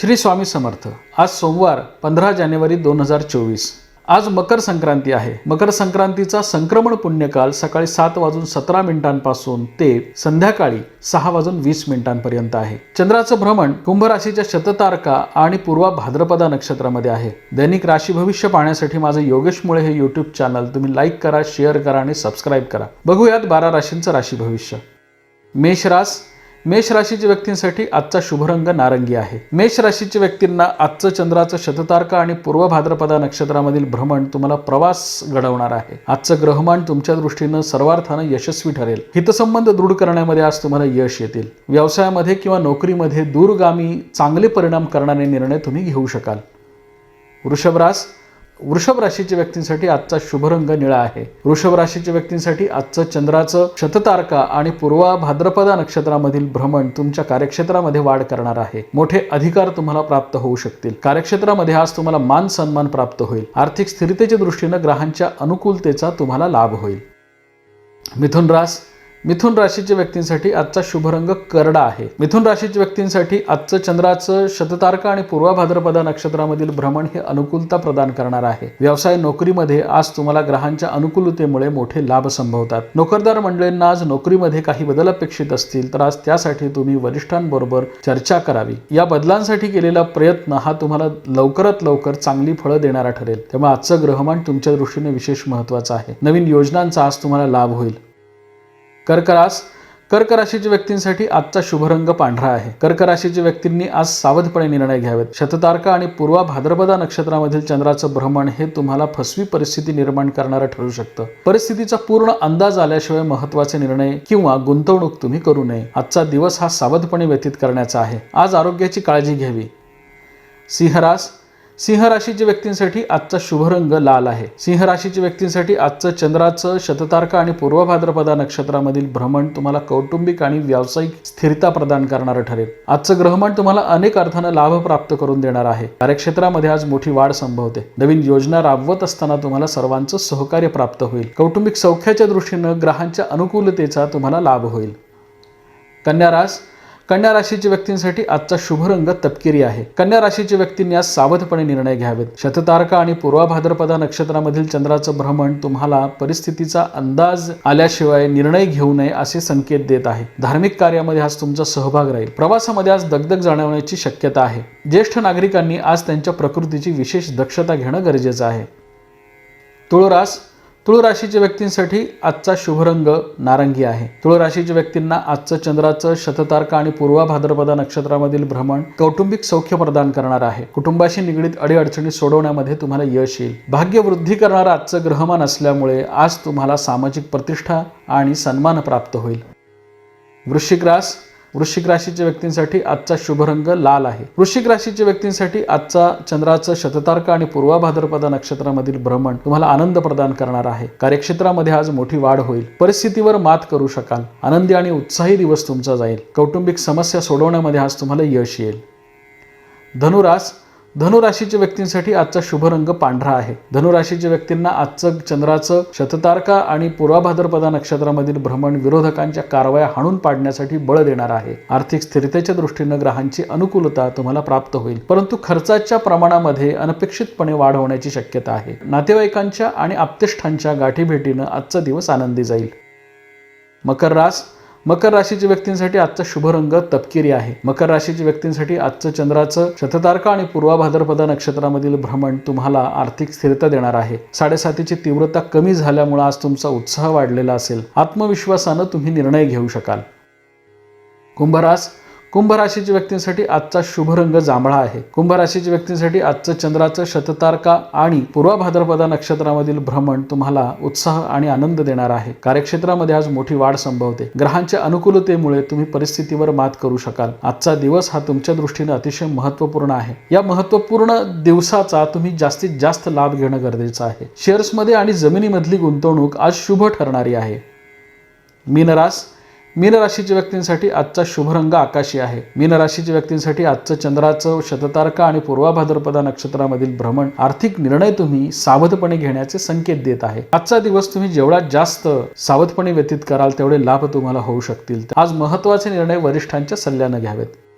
श्री स्वामी समर्थ आज सोमवार पंधरा जानेवारी दोन हजार चोवीस. आज मकर संक्रांती आहे. मकर संक्रांतीचा संक्रमण पुण्यकाल सकाळी सात वाजून सतरा मिनिटांपासून ते संध्याकाळी सहा वाजून वीस मिनिटांपर्यंत आहे. चंद्राचं भ्रमण कुंभ राशीच्या शततारका आणि पूर्वा भाद्रपदा नक्षत्रामध्ये आहे. दैनिक राशी भविष्य पाहण्यासाठी माझं योगेशमुळे हे युट्यूब चॅनल तुम्ही लाईक करा शेअर करा आणि सबस्क्राईब करा. बघूयात बारा राशींचं राशी भविष्य. मेष रास मेष राशीच्या व्यक्तींसाठी आजचा शुभरंग नारंगी आहे. मेष राशीच्या व्यक्तींना आजचं चंद्राचं शततारका आणि पूर्व भाद्रपदा नक्षत्रामधील भ्रमण तुम्हाला प्रवास घडवणार आहे. आजचं ग्रहमान तुमच्या दृष्टीनं सर्वार्थानं यशस्वी ठरेल. हितसंबंध दृढ करण्यामध्ये आज तुम्हाला यश येतील. व्यवसायामध्ये किंवा नोकरीमध्ये दूरगामी चांगले परिणाम करणारे निर्णय तुम्ही घेऊ शकाल. वृषभरास वृषभ राशीच्या व्यक्तींसाठी आजचा शुभ रंग निळा आहे. वृषभ राशीच्या व्यक्तींसाठी आजचं चंद्राचं शततारका आणि पूर्वा भाद्रपदा नक्षत्रामधील भ्रमण तुमच्या कार्यक्षेत्रामध्ये वाढ करणार आहे. मोठे अधिकार तुम्हाला प्राप्त होऊ शकतील. कार्यक्षेत्रामध्ये आज तुम्हाला मान सन्मान प्राप्त होईल. आर्थिक स्थिरतेच्या दृष्टीनं ग्रहांच्या अनुकूलतेचा तुम्हाला लाभ होईल. मिथुन रास मिथुन राशीच्या व्यक्तींसाठी आजचा शुभ रंग करडा आहे. मिथुन राशीच्या व्यक्तींसाठी आजचं चंद्राचं शततारका आणि पूर्वा भाद्रपदा नक्षत्रामधील भ्रमण हे अनुकूलता प्रदान करणार आहे. व्यवसाय नोकरीमध्ये आज तुम्हाला ग्रहांच्या अनुकूलतेमुळे मोठे लाभ संभवतात. नोकरदार मंडळींना आज नोकरीमध्ये काही बदल अपेक्षित असतील तर आज त्यासाठी तुम्ही वरिष्ठांबरोबर चर्चा करावी. या बदलांसाठी केलेला प्रयत्न हा तुम्हाला लवकरात लवकर चांगली फळं देणारा ठरेल. त्यामुळे आजचं ग्रहमान तुमच्या दृष्टीने विशेष महत्वाचं आहे. नवीन योजनांचा आज तुम्हाला लाभ होईल. कर्करास कर्क राशीच्या व्यक्तींसाठी आजचा शुभरंग पांढरा आहे. कर्क राशीच्या व्यक्तींनी आज सावधपणे निर्णय घ्यावेत. शततारका आणि पूर्वा भाद्रपदा नक्षत्रामधील चंद्राचं भ्रमण हे तुम्हाला फसवी परिस्थिती निर्माण करणारं ठरू शकतं. परिस्थितीचा पूर्ण अंदाज आल्याशिवाय महत्त्वाचे निर्णय किंवा गुंतवणूक तुम्ही करू नये. आजचा दिवस हा सावधपणे व्यतीत करण्याचा आहे. आज आरोग्याची काळजी घ्यावी. सिंहरास सिंह राशीच्या व्यक्तींसाठी आजचा शुभ रंग लाल आहे. सिंह राशीच्या व्यक्तींसाठी आजचं चंद्राचं शततारका आणि पूर्व भाद्रपदा नक्षत्रामधील भ्रमण तुम्हाला कौटुंबिक आणि व्यावसायिक स्थिरता प्रदान करणारं ठरेल. आजचं ग्रहमान तुम्हाला अनेक अर्थानं लाभ प्राप्त करून देणार आहे. कार्यक्षेत्रामध्ये आज मोठी वाढ संभवते. नवीन योजना राबवत असताना तुम्हाला सर्वांचं सहकार्य प्राप्त होईल. कौटुंबिक सौख्याच्या दृष्टीनं ग्रहांच्या अनुकूलतेचा तुम्हाला लाभ होईल. कन्या रास कन्या राशीच्या व्यक्तींसाठी आजचा शुभ रंग तपकिरी आहे. कन्या राशीच्या व्यक्तींनी आज सावधपणे निर्णय घ्यावेत. शततारका आणि पूर्वा भाद्रपदा नक्षत्रामधील चंद्राचं भ्रमण तुम्हाला परिस्थितीचा अंदाज आल्याशिवाय निर्णय घेऊ नये असे संकेत देत आहे. धार्मिक कार्यामध्ये आज तुमचा सहभाग राहील. प्रवासामध्ये आज दगदग जाणवण्याची शक्यता आहे. ज्येष्ठ नागरिकांनी आज त्यांच्या प्रकृतीची विशेष दक्षता घेणं गरजेचं आहे. तुळरास तुळ राशीच्या व्यक्तींसाठी आजचा शुभ रंग नारंगी आहे. तुळ राशीच्या व्यक्तींना आजचं चंद्राचं शततारका आणि पूर्वा भाद्रपदा नक्षत्रामधील भ्रमण कौटुंबिक सौख्य प्रदान करणार आहे. कुटुंबाशी निगडीत अडीअडचणी सोडवण्यामध्ये तुम्हाला यश येईल. भाग्य वृद्धी करणारं आजचं ग्रहमान असल्यामुळे आज तुम्हाला सामाजिक प्रतिष्ठा आणि सन्मान प्राप्त होईल. वृश्चिक रास वृश्चिक राशीच्या व्यक्तींसाठी आजचा शुभ रंग लाल आहे. वृश्चिक राशीच्या व्यक्तींसाठी आजचा चंद्राचं शततारका आणि पूर्वा भाद्रपदा नक्षत्रामधील भ्रमण तुम्हाला आनंद प्रदान करणार आहे. कार्यक्षेत्रामध्ये आज मोठी वाढ होईल. परिस्थितीवर मात करू शकाल. आनंदी आणि उत्साही दिवस तुमचा जाईल. कौटुंबिक समस्या सोडवण्यामध्ये आज तुम्हाला यश येईल. धनुरास धनुराशीच्या व्यक्तींसाठी आजचा शुभ रंग पांढरा आहे. धनुराशीच्या व्यक्तींना आजचं चंद्राचं शततारका आणि पूर्वाभाद्रपदा नक्षत्रामधील भ्रमण विरोधकांच्या कारवाया हाणून पाडण्यासाठी बळ देणार आहे. आर्थिक स्थिरतेच्या दृष्टीनं ग्रहांची अनुकूलता तुम्हाला प्राप्त होईल. परंतु खर्चाच्या प्रमाणामध्ये अनपेक्षितपणे वाढ होण्याची शक्यता आहे. नातेवाईकांच्या आणि आप्तेष्ठांच्या गाठीभेटीनं आजचा दिवस आनंदी जाईल. मकर रास मकर राशीच्या व्यक्तींसाठी आजचा शुभ रंग तपकिरी आहे. मकर राशीच्या व्यक्तींसाठी आजचं चंद्राचं शततारका आणि पूर्वा भाद्रपदा नक्षत्रामधील भ्रमण तुम्हाला आर्थिक स्थिरता देणार आहे. साडेसातीची तीव्रता कमी झाल्यामुळे आज तुमचा उत्साह वाढलेला असेल. आत्मविश्वासानं तुम्ही निर्णय घेऊ शकाल. कुंभरास कुंभ राशीच्या व्यक्तींसाठी आजचा शुभ रंग जांभळा आहे. कुंभ राशीच्या व्यक्तींसाठी आजचं चंद्राचं शततारका आणि पूर्वा भाद्रपदा नक्षत्रामधील भ्रमण तुम्हाला उत्साह आणि आनंद देणार आहे. कार्यक्षेत्रामध्ये आज मोठी वाढ संभवते. ग्रहांच्या अनुकूलतेमुळे तुम्ही परिस्थितीवर मात करू शकाल. आजचा दिवस हा तुमच्या दृष्टीने अतिशय महत्त्वपूर्ण आहे. या महत्त्वपूर्ण दिवसाचा तुम्ही जास्तीत जास्त लाभ घेणं गरजेचं आहे. शेअर्समध्ये आणि जमिनीमधली गुंतवणूक आज शुभ ठरणारी आहे. मीनरास मीन राशीच्या व्यक्तींसाठी आजचा शुभ रंग आकाशी आहे. मीन राशीच्या व्यक्तींसाठी आजचं चंद्राचं शततारका आणि पूर्वा भाद्रपदा नक्षत्रामधील भ्रमण आर्थिक निर्णय तुम्ही सावधपणे घेण्याचे संकेत देत आहे. आजचा दिवस तुम्ही जेवढा जास्त सावधपणे व्यतीत कराल तेवढे लाभ तुम्हाला होऊ शकतील. आज महत्त्वाचे निर्णय वरिष्ठांच्या सल्ल्यानं घ्यावेत.